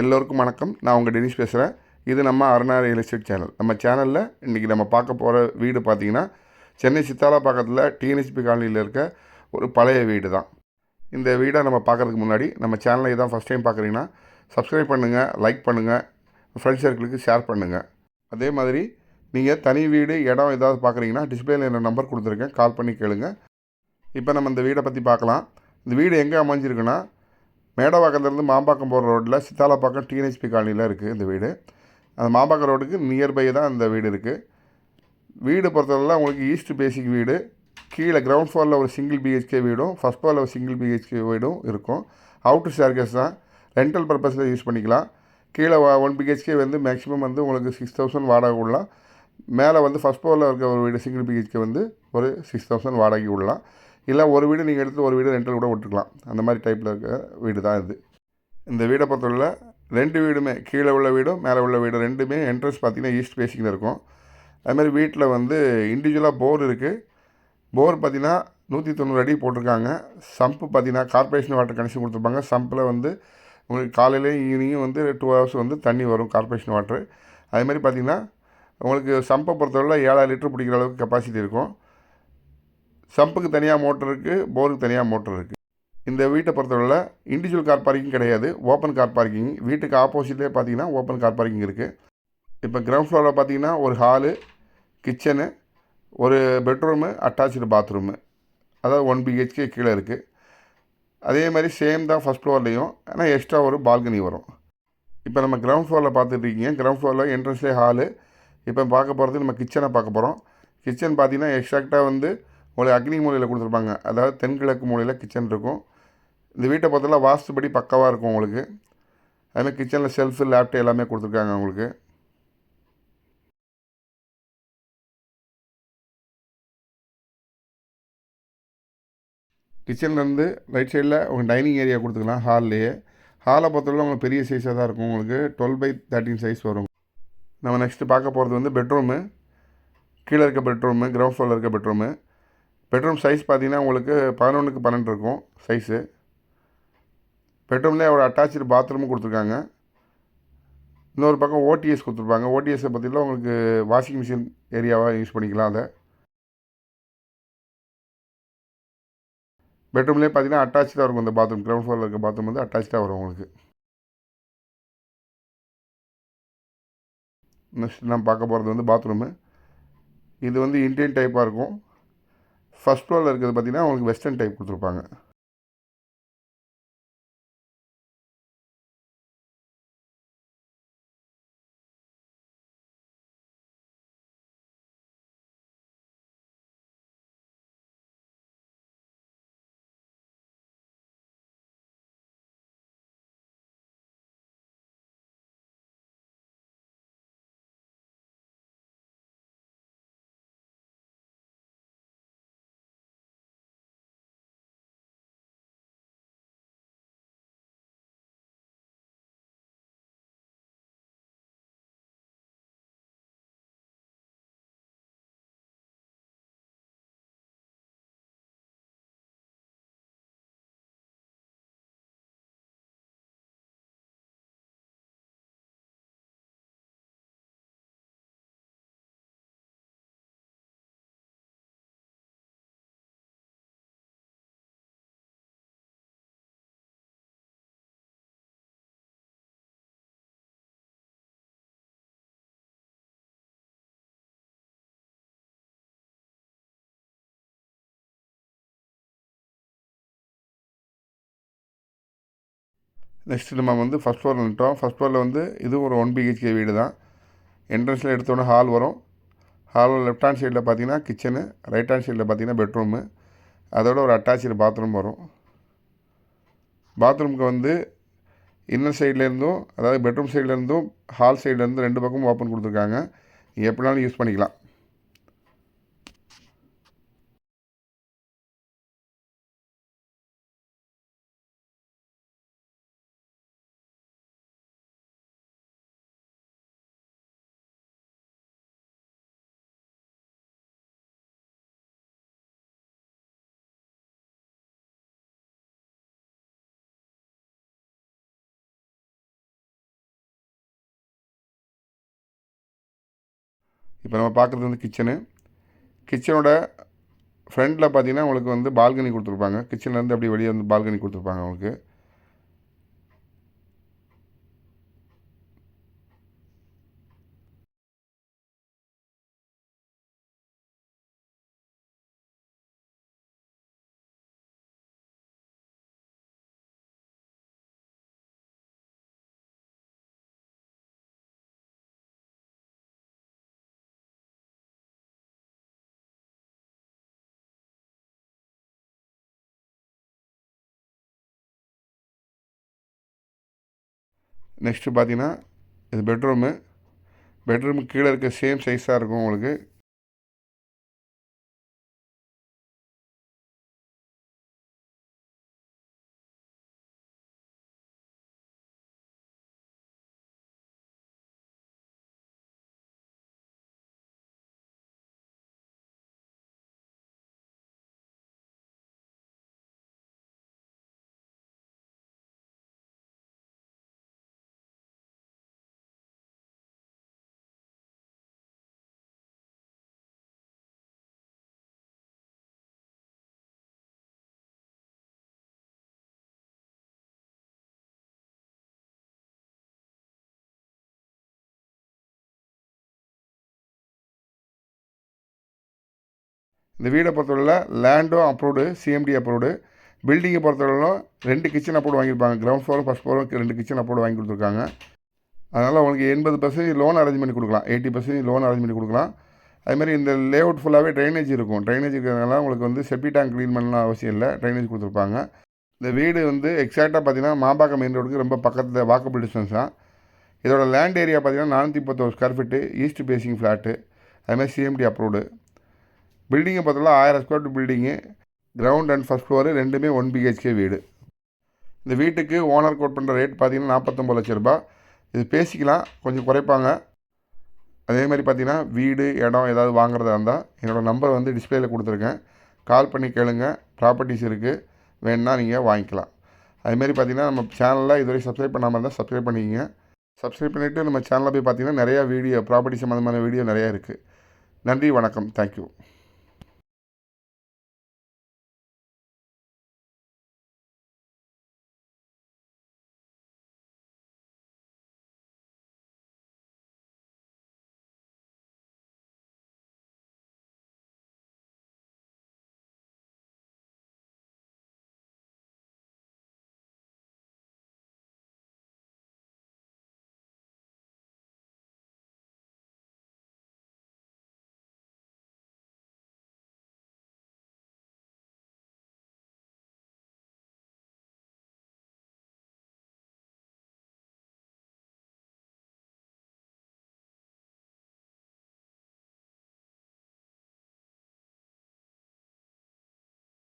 எல்லோருக்கும் வணக்கம். நான் உங்கள் டெனிஷ் பேசுகிறேன். இது நம்ம அருணா ரியல் எஸ்டேட் சேனல். நம்ம சேனலில் இன்றைக்கி நம்ம பார்க்க போகிற வீடு பார்த்திங்கன்னா சென்னை சித்தாலா பக்கத்தில் டிஎன்எஸ்பி காலனியில் இருக்க ஒரு பழைய வீடு தான். இந்த வீடை நம்ம பார்க்குறதுக்கு முன்னாடி நம்ம சேனலை இதான் ஃபஸ்ட் டைம் பார்க்குறீங்கன்னா சப்ஸ்கிரைப் பண்ணுங்கள் லைக் பண்ணுங்கள் ஃப்ரெண்ட்ஸ் சர்க்கிளுக்கு ஷேர் பண்ணுங்கள் அதே மாதிரி நீங்கள் தனி வீடு இடம் ஏதாவது பார்க்குறீங்கன்னா டிஸ்பிளேல என்ன நம்பர் கொடுத்துருக்கேன். கால் பண்ணி கேளுங்கள் இப்போ நம்ம இந்த வீடை பற்றி பார்க்கலாம். இந்த வீடு எங்கே அமைஞ்சிருக்குன்னா மேடவாக்கத்துலேருந்து மாம்பாக்கம் போகிற ரோட்டில் சித்தாலப்பாக்கம் டிஎன்ஹெச்பி காலனியில் இருக்குது இந்த வீடு. அந்த மாம்பாக்கம் ரோடுக்கு நியர்பை தான் இந்த வீடு இருக்குது. வீடு பொறுத்தவரை உங்களுக்கு ஈஸ்ட் பேசிக் வீடு. கீழே கிரவுண்ட் ஃப்ளோரில் ஒரு சிங்கிள் பிஹெச்கே வீடும் ஃபஸ்ட் ஃப்ளோரில் ஒரு சிங்கிள் பிஹெச்கே வீடும் இருக்கும். அவுட்டர் ஸ்டேர்கேஸ் தான். ரெண்டல் பர்பஸில் யூஸ் பண்ணிக்கலாம். கீழே ஒன் பிஹெச்கே வந்து மேக்ஸிமம் வந்து உங்களுக்கு சிக்ஸ் தௌசண்ட் வாடகை விடலாம். மேலே வந்து ஃபஸ்ட் ஃப்ளோரில் இருக்க ஒரு வீடு சிங்கிள் பிஹெச்கே வந்து ஒரு சிக்ஸ் தௌசண்ட் வாடகை விடலாம். இல்லை ஒரு வீடு நீங்கள் எடுத்து ஒரு வீடு ரெண்டில் கூட விட்டுக்கலாம் அந்த மாதிரி டைப்பில் இருக்க வீடு தான் இது. இந்த வீடை பொறுத்தவரையில் ரெண்டு வீடுமே கீழே உள்ள வீடும் மேலே உள்ள வீடு ரெண்டுமே என்ட்ரன்ஸ் பார்த்திங்கன்னா ஈஸ்ட் பேசிக்கில் இருக்கும். அது மாதிரி வீட்டில் வந்து இண்டிவிஜுவலாக போர் இருக்குது போர் பார்த்தீங்கன்னா நூற்றி தொண்ணூறு அடி போட்டிருக்காங்க. சம்ப்பு பார்த்தீங்கன்னா கார்பரேஷன் வாட்டர் கனெக்ஷன் கொடுத்துருப்பாங்க. சம்பில் வந்து உங்களுக்கு காலையிலேயும் ஈவினிங்கும் வந்து டூ ஹவர்ஸ் வந்து தண்ணி வரும் கார்பரேஷன் வாட்ரு அதுமாதிரி பார்த்திங்கன்னா பார்த்தீங்கன்னா உங்களுக்கு சம்பை பொறுத்தவரை ஏழாயிரம் லிட்டர் பிடிக்கிற அளவுக்கு கெப்பாசிட்டி இருக்கும். சம்புக்கு தனியாக மோட்டர் இருக்குது போருக்கு தனியாக மோட்டர் இருக்குது இந்த வீட்டை பொறுத்தவரையில் இண்டிவிஜுவல் கார் பார்க்கிங் கிடையாது. ஓப்பன் கார் பார்க்கிங் வீட்டுக்கு ஆப்போசிட்லேயே பார்த்தீங்கன்னா ஓப்பன் கார் பார்க்கிங் இருக்குது இப்போ கிரவுண்ட் ஃப்ளோரில் பார்த்தீங்கன்னா ஒரு ஹாலு கிச்சனு ஒரு பெட்ரூமு அட்டாச்சு பாத்ரூமு அதாவது ஒன் பிஹெச்கே கீழே இருக்குது அதே மாதிரி சேம் தான் ஃபஸ்ட் ஃப்ளோர்லேயும் ஆனால் எக்ஸ்ட்ரா ஒரு பால்கனி வரும். இப்போ நம்ம கிரவுண்ட் ஃப்ளோரில் பார்த்துட்டு இருக்கீங்க. கிரவுண்ட் ஃப்ளோரில் என்ட்ரன்ஸ்லேயே ஹாலு இப்போ பார்க்க போகிறது நம்ம கிச்சனை பார்க்க போகிறோம் கிச்சன் பார்த்தீங்கன்னா எக்ஸாக்டாக வந்து உங்களுக்கு அக்னி மூலையில் கொடுத்துருப்பாங்க. அதாவது தென்கிழக்கு மூலையில் கிச்சன் இருக்கும். இந்த வீட்டை பொறுத்தவரை வாஸ்துபடி பக்காவாக இருக்கும் உங்களுக்கு. அதுமாதிரி கிச்சனில் ஷெல்ஃபு லேப்டாப் எல்லாமே கொடுத்துருக்காங்க உங்களுக்கு. கிச்சன்லேருந்து ரைட் சைடில் உங்கள் டைனிங் ஏரியா கொடுத்துக்கலாம் ஹால்லேயே ஹாலை பொறுத்தவரை உங்களுக்கு பெரிய சைஸாக தான் இருக்கும் உங்களுக்கு. டுவெல் பை தேர்ட்டின் சைஸ் வரும். நம்ம நெக்ஸ்ட்டு பார்க்க போகிறது வந்து பெட்ரூமு கீழே இருக்க பெட்ரூமு கிரவுண்ட் ஃப்ளோரில் இருக்க பெட்ரூமு பெட்ரூம் சைஸ் பார்த்தீங்கன்னா உங்களுக்கு பதினொன்றுக்கு பன்னெண்டு இருக்கும் சைஸு. பெட்ரூம்லேயே ஒரு அட்டாச்சு பாத்ரூமும் கொடுத்துருக்காங்க. இன்னொரு பக்கம் ஓடிஎஸ் கொடுத்துருப்பாங்க. ஓடிஎஸை பற்றிலாம் உங்களுக்கு வாஷிங் மிஷின் ஏரியாவாக யூஸ் பண்ணிக்கலாம் அதை. பெட்ரூம்லேயே பார்த்தீங்கன்னா அட்டாச்சாக இருக்கும் இந்த பாத்ரூம். கிரவுண்ட் ஃப்ளோரில் இருக்க பாத்ரூம் வந்து அட்டாச்சாக வரும் உங்களுக்கு. நெக்ஸ்ட் நம்ம பார்க்க போகிறது வந்து பாத்ரூமு. இது வந்து இண்டியன் டைப்பாக இருக்கும். ஃபஸ்ட் ஃப்ளோரில் இருக்கிறது பார்த்திங்கன்னா உங்களுக்கு வெஸ்டர்ன் டைப் கொடுத்துருப்பாங்க. நெக்ஸ்ட்டு நம்ம வந்து ஃபஸ்ட் ஃப்ளோரில் நிட்டோம் ஃபஸ்ட் ஃப்ளோரில் வந்து இது ஒரு ஒன் பிஹெச்கே வீடு தான். என்ட்ரன்ஸில் எடுத்தோன்னே ஹால் வரும். ஹாலில் லெஃப்ட் ஹேண்ட் சைடில் பார்த்தீங்கன்னா கிச்சனு ரைட் ஹேண்ட் சைடில் பார்த்தீங்கன்னா பெட்ரூமு அதோட ஒரு அட்டாச்சு பாத்ரூம் வரும். பாத்ரூமுக்கு வந்து இன்னர் சைட்லேருந்தும் அதாவது பெட்ரூம் சைட்லேருந்தும் ஹால் சைட்லேருந்து ரெண்டு பக்கமும் ஓப்பன் கொடுத்துருக்காங்க. நீங்கள் எப்படினாலும் யூஸ் பண்ணிக்கலாம். இப்போ நம்ம பார்க்குறது வந்து கிச்சனு. கிச்சனோட ஃப்ரண்ட்டில் பார்த்தீங்கன்னா உங்களுக்கு வந்து பால்கனி கொடுத்துருப்பாங்க. கிச்சன்லேருந்து அப்படியே வெளியே வந்து பால்கனி கொடுத்துருப்பாங்க உங்களுக்கு. நெக்ஸ்ட்டு பார்த்தீங்கன்னா இது பெட்ரூமு. பெட்ரூமுக்கு கீழே இருக்க சேம் சைஸாக இருக்கும் உங்களுக்கு. இந்த வீடை பொறுத்தவரையில் லேண்டும் அப்ரூவ்டு சிஎம்டி அப்ரூவ்டு பில்டிங்கை பொறுத்தவரையிலும் ரெண்டு கிச்சன் அப்ரூவ் வாங்கியிருப்பாங்க. கிரவுண்ட் ஃப்ளோரும் ஃபஸ்ட் ஃப்ளோரும் ரெண்டு கிச்சன் அப்ரூவ் வாங்கி கொடுத்துருக்காங்க. அதனால் உங்களுக்கு எண்பது பர்சன்டேஜ் லோன் அரேஞ்ச் பண்ணி கொடுக்கலாம். எயிட்டி பர்சன்டேஜ் லோன் அரேஞ்ச் பண்ணி கொடுக்கலாம் அதுமாதிரி இந்த லேஅவுட் ஃபுல்லாகவே ட்ரைனேஜ் இருக்கும். ட்ரைனேஜ் இருக்கிறதுனால உங்களுக்கு வந்து செப்டி டேங்க் க்ளீன் பண்ணலாம் அவசியம் இல்லை. ட்ரைனேஜ் கொடுத்துருப்பாங்க. இந்த வீடு வந்து எக்ஸாக்டாக பார்த்தீங்கன்னா மாம்பாக்கம் மெயின் ரோடுக்கு ரொம்ப பக்கத்தில் வாக்கபிள் டிஸ்டன்ஸ் தான். இதோட லேண்ட் ஏரியா பார்த்தீங்கன்னா நானூற்றி முப்பத்தொரு square feet east facing flat அதுமாதிரி சிஎம்டி அப்ரூவ்டு பில்டிங்கை பார்த்தோம்னா ஆயிரம் square feet building ground and first floor ரெண்டுமே ஒன் பிஹெச்கே வீடு. இந்த வீட்டுக்கு ஓனர் கோட் பண்ணுற ரேட் பார்த்தீங்கன்னா நாற்பத்தொம்பது லட்ச ரூபாய். இது பேசிக்கலாம் கொஞ்சம் குறைப்பாங்க. அதே மாதிரி பார்த்திங்கன்னா வீடு இடம் ஏதாவது வாங்குறதா இருந்தால் என்னோடய நம்பர் வந்து டிஸ்பிளேயில் கொடுத்துருக்கேன். கால் பண்ணி கேளுங்க ப்ராப்பர்ட்டிஸ் இருக்குது வேணுன்னா நீங்கள் வாங்கிக்கலாம். அதுமாரி பார்த்திங்கன்னா நம்ம சேனலில் இதுவரை சப்ஸ்கிரைப் பண்ணாமல் இருந்தால் சப்ஸ்கிரைப் பண்ணிக்கங்க. சப்ஸ்கிரைப் பண்ணிவிட்டு நம்ம சேனலில் போய் பார்த்தீங்கன்னா நிறையா வீடியோ ப்ராப்பர்ட்டி சம்மந்தமான வீடியோ நிறையா இருக்குது நன்றி வணக்கம். தேங்க்யூ